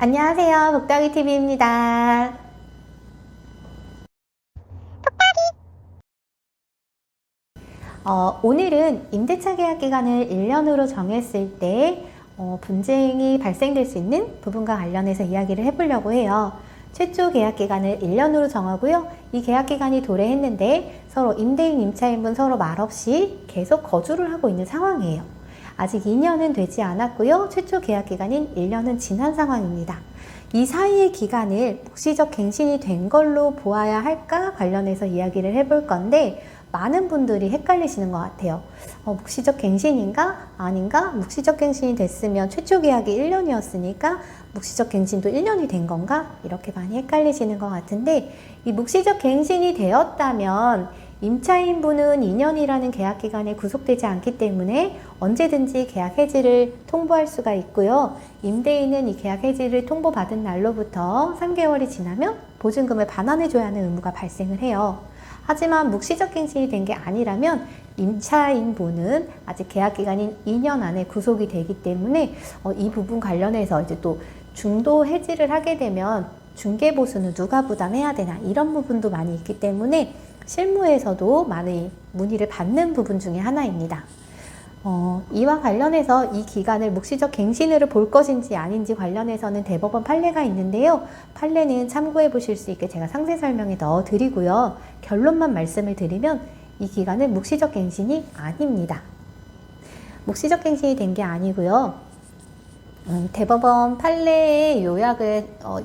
안녕하세요. 복덕이 TV입니다. 어, 오늘은 임대차 계약 기간을 1년으로 정했을 때 어, 분쟁이 발생될 수 있는 부분과 관련해서 이야기를 해보려고 해요. 최초 계약 기간을 1년으로 정하고요. 이 계약 기간이 도래했는데 서로 임대인, 임차인분 서로 말없이 계속 거주를 하고 있는 상황이에요. 아직 2년은 되지 않았고요. 최초 계약 기간인 1년은 지난 상황입니다. 이 사이의 기간을 묵시적 갱신이 된 걸로 보아야 할까 관련해서 이야기를 해볼 건데 많은 분들이 헷갈리시는 것 같아요. 어, 묵시적 갱신인가? 아닌가? 묵시적 갱신이 됐으면 최초 계약이 1년이었으니까 묵시적 갱신도 1년이 된 건가? 이렇게 많이 헷갈리시는 것 같은데 이 묵시적 갱신이 되었다면 임차인분은 2년이라는 계약 기간에 구속되지 않기 때문에 언제든지 계약 해지를 통보할 수가 있고요. 임대인은 이 계약 해지를 통보받은 날로부터 3개월이 지나면 보증금을 반환해줘야 하는 의무가 발생을 해요. 하지만 묵시적 갱신이 된 게 아니라면 임차인분은 아직 계약 기간인 2년 안에 구속이 되기 때문에 어, 이 부분 관련해서 이제 또 중도 해지를 하게 되면 중개 보수는 누가 부담해야 되나 이런 부분도 많이 있기 때문에 실무에서도 많이 문의를 받는 부분 중에 하나입니다. 어, 이와 관련해서 이 기간을 묵시적 갱신으로 볼 것인지 아닌지 관련해서는 대법원 판례가 있는데요. 판례는 참고해 보실 수 있게 제가 상세 설명에 넣어 드리고요. 결론만 말씀을 드리면 이 기간은 묵시적 갱신이 아닙니다. 묵시적 갱신이 된 게 아니고요. 음, 대법원 판례의 요약을 어,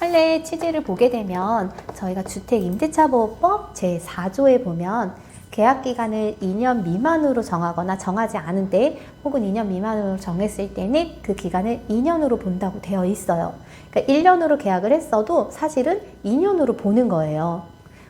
판례 취지를 보게 되면 저희가 주택임대차보호법 제4조에 보면 계약 기간을 2년 미만으로 정하거나 정하지 않은데 혹은 2년 미만으로 정했을 때는 그 기간을 2년으로 본다고 되어 있어요. 그러니까 1년으로 계약을 했어도 사실은 2년으로 보는 거예요.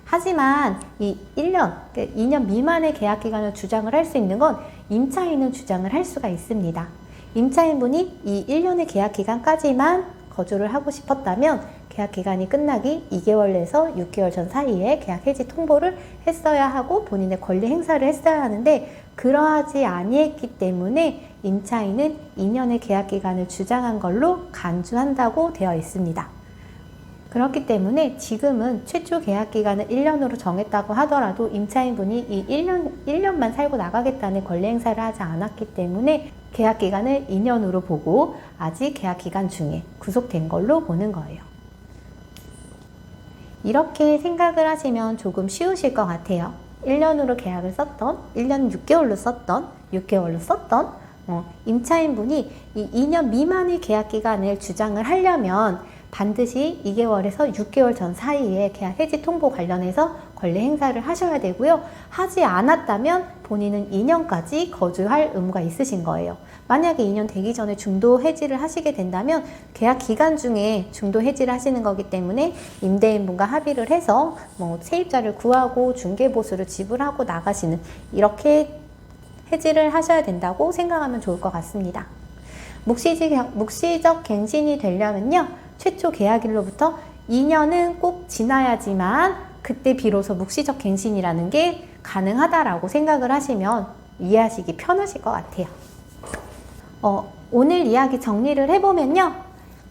하지만 이 1년, 그러니까 2년 미만의 계약 기간을 주장을 할 수 있는 건 임차인은 주장을 할 수가 있습니다. 임차인분이 이 1년의 계약 기간까지만 거주를 하고 싶었다면 계약 기간이 끝나기 2개월 내에서 6개월 전 사이에 계약 해지 통보를 했어야 하고 본인의 권리 행사를 했어야 하는데 그러하지 아니했기 때문에 임차인은 2년의 계약 기간을 주장한 걸로 간주한다고 되어 있습니다. 그렇기 때문에 지금은 최초 계약 기간을 1년으로 정했다고 하더라도 임차인분이 이 1년, 1년만 살고 나가겠다는 권리 행사를 하지 않았기 때문에 계약 기간을 2년으로 보고 아직 계약 기간 중에 구속된 걸로 보는 거예요. 이렇게 생각을 하시면 조금 쉬우실 것 같아요. 1년으로 계약을 썼던, 1년 6개월로 썼던, 6개월로 썼던, 어, 임차인분이 이 2년 미만의 계약 기간을 주장을 하려면 반드시 2개월에서 6개월 전 사이에 계약 해지 통보 관련해서 권리 행사를 하셔야 되고요. 하지 않았다면 본인은 2년까지 거주할 의무가 있으신 거예요. 만약에 2년 되기 전에 중도 해지를 하시게 된다면 계약 기간 중에 중도 해지를 하시는 거기 때문에 임대인분과 합의를 해서 뭐 세입자를 구하고 중개보수를 지불하고 나가시는 이렇게 해지를 하셔야 된다고 생각하면 좋을 것 같습니다. 묵시적, 갱신이 되려면요. 최초 계약일로부터 2년은 꼭 지나야지만 그때 비로소 묵시적 갱신이라는 게 가능하다라고 생각을 하시면 이해하시기 편하실 것 같아요. 어, 오늘 이야기 정리를 해보면요.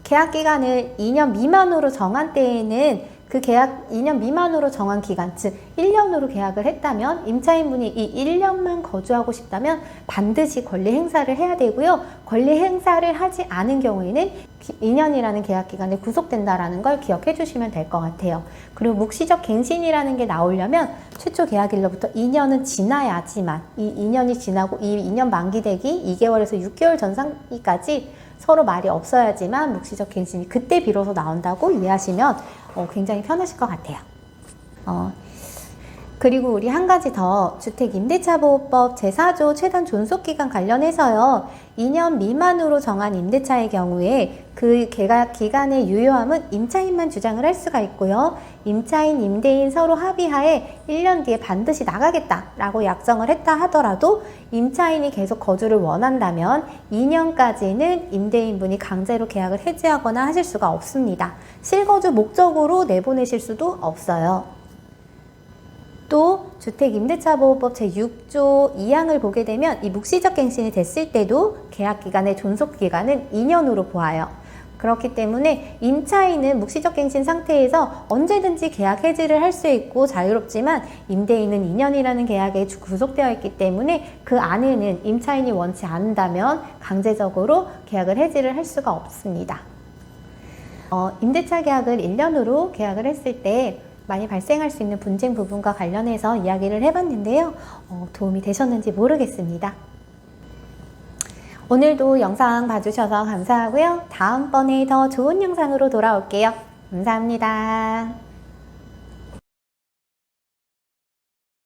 계약 기간을 2년 미만으로 정한 때에는 그 계약 2년 미만으로 정한 기간, 즉 1년으로 계약을 했다면 임차인분이 이 1년만 거주하고 싶다면 반드시 권리 행사를 해야 되고요. 권리 행사를 하지 않은 경우에는 2년이라는 계약 기간에 구속된다라는 걸 기억해 주시면 될 것 같아요. 그리고 묵시적 갱신이라는 게 나오려면 최초 계약일로부터 2년은 지나야지만 이 2년이 지나고 이 2년 만기되기 2개월에서 6개월 전 상기까지 서로 말이 없어야지만 묵시적 갱신이 그때 비로소 나온다고 이해하시면 어, 굉장히 편하실 것 같아요. 어, 그리고 우리 한 가지 더 주택임대차보호법 제4조 최단 존속기간 관련해서요. 2년 미만으로 정한 임대차의 경우에 그 계약 기간의 유효함은 임차인만 주장을 할 수가 있고요. 임차인, 임대인 서로 합의하에 1년 뒤에 반드시 나가겠다라고 약정을 했다 하더라도 임차인이 계속 거주를 원한다면 2년까지는 임대인분이 강제로 계약을 해지하거나 하실 수가 없습니다. 실거주 목적으로 내보내실 수도 없어요. 또 주택임대차보호법 제6조 2항을 보게 되면 이 묵시적 갱신이 됐을 때도 계약 기간의 존속 기간은 2년으로 보아요. 그렇기 때문에 임차인은 묵시적 갱신 상태에서 언제든지 계약 해지를 할 수 있고 자유롭지만 임대인은 2년이라는 계약에 주- 구속되어 있기 때문에 그 안에는 임차인이 원치 않는다면 강제적으로 계약을 해지를 할 수가 없습니다. 어, 임대차 계약을 1년으로 계약을 했을 때 많이 발생할 수 있는 분쟁 부분과 관련해서 이야기를 해봤는데요. 어, 도움이 되셨는지 모르겠습니다. 오늘도 영상 봐주셔서 감사하고요. 다음번에 더 좋은 영상으로 돌아올게요. 감사합니다.